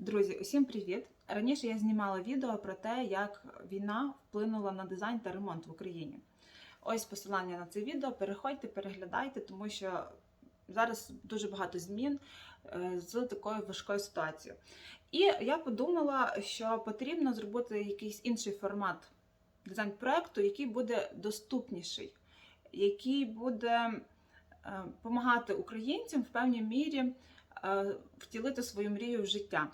Друзі, усім привіт! Раніше я знімала відео про те, як війна вплинула на дизайн та ремонт в Україні. Ось посилання на це відео. Переходьте, переглядайте, тому що зараз дуже багато змін е, з такою важкою ситуацією. І я подумала, що потрібно зробити якийсь інший формат дизайн проекту, який буде доступніший, який буде допомагати українцям в певній мірі е, втілити свою мрію в життя.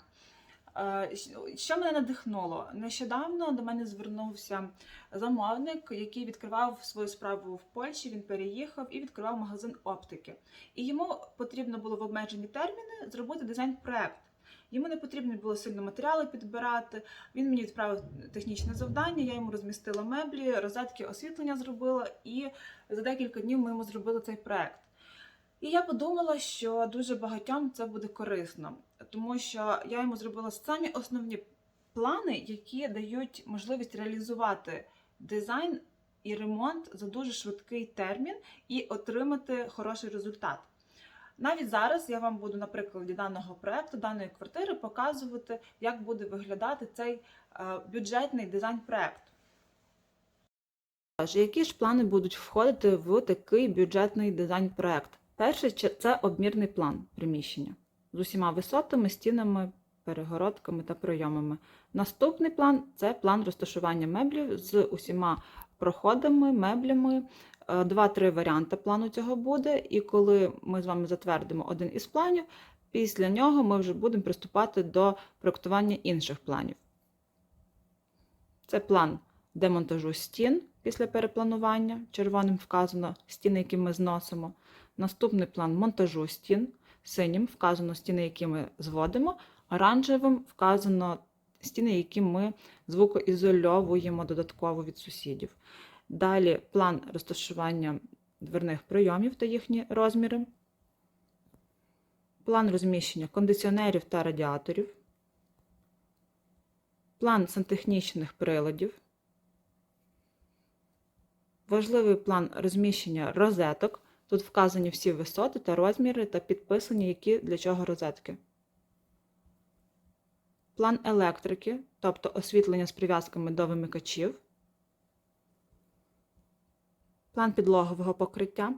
Е, Що мене надихнуло? Нещодавно до мене звернувся замовник, який відкривав свою справу в Польщі. Він переїхав і відкривав магазин оптики. І йому потрібно було в обмежені терміни зробити дизайн-проект. Йому не потрібно було сильно матеріали підбирати. Він мені відправив технічне завдання, я йому розмістила меблі, розетки освітлення зробила, і за декілька днів ми йому зробили цей проект. І я подумала, що дуже багатьом це буде корисно, тому що я йому зробила самі основні плани, які дають можливість реалізувати дизайн і ремонт за дуже швидкий термін і отримати хороший результат. Навіть зараз я вам буду на прикладі даного проекту, даної квартири, показувати, як буде виглядати цей е, бюджетний дизайн-проект. Які ж плани будуть входити в такий бюджетний дизайн-проект? Перший це обмірний план приміщення з усіма висотами, стінами, перегородками та прийомами. Наступний план це план розташування меблів з усіма проходами, меблями. Е, Два-три варіанти плану цього буде. І коли ми з вами затвердимо один із планів, після нього ми вже будемо приступати до проектування інших планів. Це план демонтажу стін після перепланування. Червоним вказано стіни, які ми зносимо. Наступний план монтажу стін. Синім вказано стіни, які ми зводимо, оранжевим вказано стіни, які ми звукоізольовуємо додатково від сусідів. Далі план розташування дверних прийомів та їхні розміри, план розміщення кондиціонерів та радіаторів, план сантехнічних приладів, важливий план розміщення розеток. Тут вказані всі висоти та розміри та підписані, які для чого розетки. План електрики, тобто освітлення з прив'язками до вимикачів. План підлогового покриття.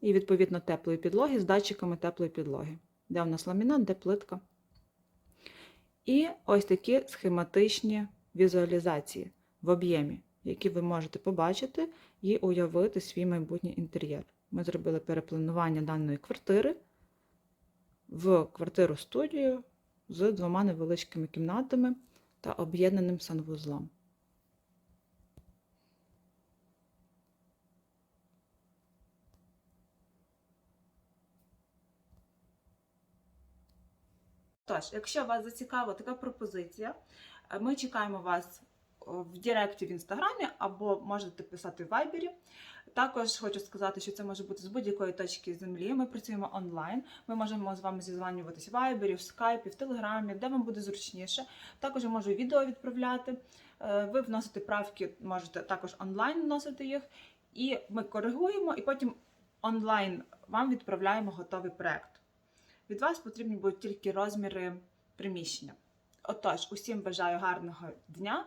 І, відповідно, теплої підлоги з датчиками теплої підлоги. Де в нас ламінат, де плитка. І ось такі схематичні візуалізації в об'ємі які ви можете побачити і уявити свій майбутній інтер'єр. Ми зробили перепланування даної квартири в квартиру студію з двома невеличкими кімнатами та об'єднаним санвузлом. Тож, якщо вас зацікавила така пропозиція, ми чекаємо вас в Директі в інстаграмі або можете писати в вайбері. Також хочу сказати, що це може бути з будь-якої точки землі. Ми працюємо онлайн. Ми можемо з вами зізванюватися в вайбері, в скайпі, в телеграмі, де вам буде зручніше. Також я можу відео відправляти. Е, Ви вносите правки, можете також онлайн вносити їх, і ми коригуємо, і потім онлайн вам відправляємо готовий проект. Від вас потрібні будуть тільки розміри приміщення. Отож, усім бажаю гарного дня